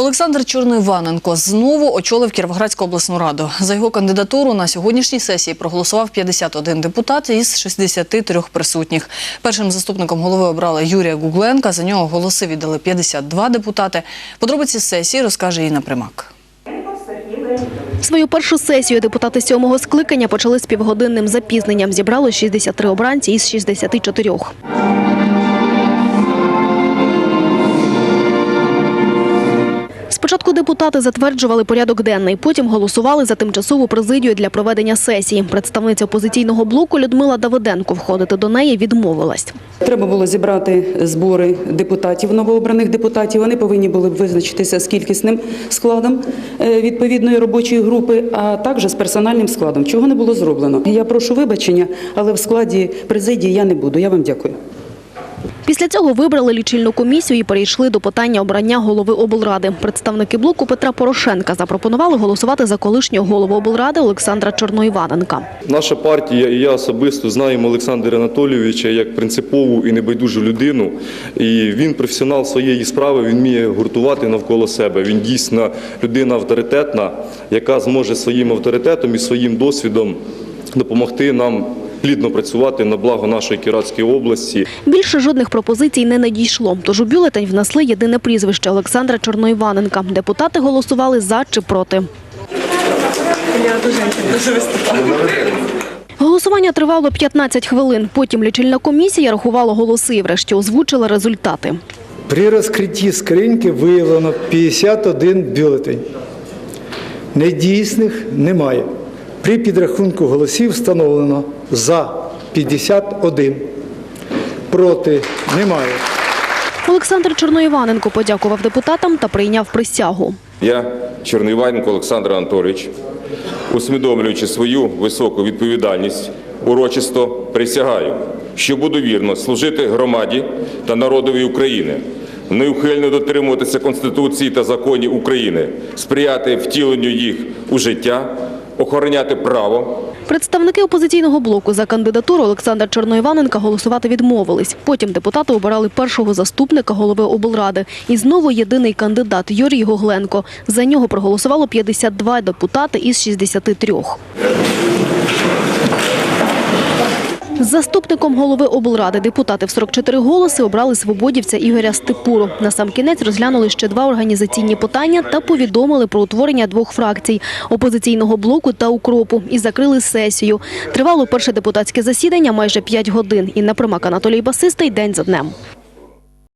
Олександр Чорноїваненко знову очолив Кіровоградську обласну раду. За його кандидатуру на сьогоднішній сесії проголосував 51 депутат із 63 присутніх. Першим заступником голови обрали Юрія Гугленка. За нього голоси віддали 52 депутати. Подробиці сесії розкаже Інна Примак. Свою першу сесію депутати сьомого скликання почали з півгодинним запізненням. Зібрали 63 обранці із 64. Спочатку депутати затверджували порядок денний, потім голосували за тимчасову президію для проведення сесії. Представниця опозиційного блоку Людмила Давиденко входити до неї відмовилась. Треба було зібрати збори депутатів, новообраних депутатів. Вони повинні були б визначитися з кількісним складом е, відповідної робочої групи, а також з персональним складом, чого не було зроблено. Я прошу вибачення, але в складі президії я не буду. Я вам дякую. Після цього вибрали лічильну комісію і перейшли до питання обрання голови облради. Представники блоку Петра Порошенка запропонували голосувати за колишнього голову облради Олександра Чорноїваненка. Наша партія і я особисто знаємо Олександра Анатолійовича як принципову і небайдужу людину. І він професіонал своєї справи, він вміє гуртувати навколо себе. Він дійсно людина авторитетна, яка зможе своїм авторитетом і своїм досвідом допомогти нам плідно працювати на благо нашої Кіратської області. Більше жодних пропозицій не надійшло, тож у бюлетень внесли єдине прізвище Олександра Чорноїваненка. Депутати голосували за чи проти. Голосування тривало 15 хвилин. Потім лічильна комісія рахувала голоси і врешті озвучила результати. При розкритті скриньки виявлено 51 бюлетень. Недійсних немає. При підрахунку голосів встановлено за 51. Проти немає. Олександр Чорноїваненко подякував депутатам та прийняв присягу. Я, Черноїваненко Олександр Анатолійович, усвідомлюючи свою високу відповідальність, урочисто присягаю, що буду вірно служити громаді та народові України, неухильно дотримуватися Конституції та законів України, сприяти втіленню їх у життя, охороняти право, Представники опозиційного блоку за кандидатуру Олександра Чорноіваненка голосувати відмовились. Потім депутати обирали першого заступника голови облради. І знову єдиний кандидат Юрій Гогленко. За нього проголосувало 52 депутати із 63. Заступником голови облради депутати в 44 голоси обрали свободівця Ігоря Степуру. Насамкінець розглянули ще два організаційні питання та повідомили про утворення двох фракцій – опозиційного блоку та укропу і закрили сесію. Тривало перше депутатське засідання майже 5 годин. Інна Примак, Анатолій Басистий. День за днем.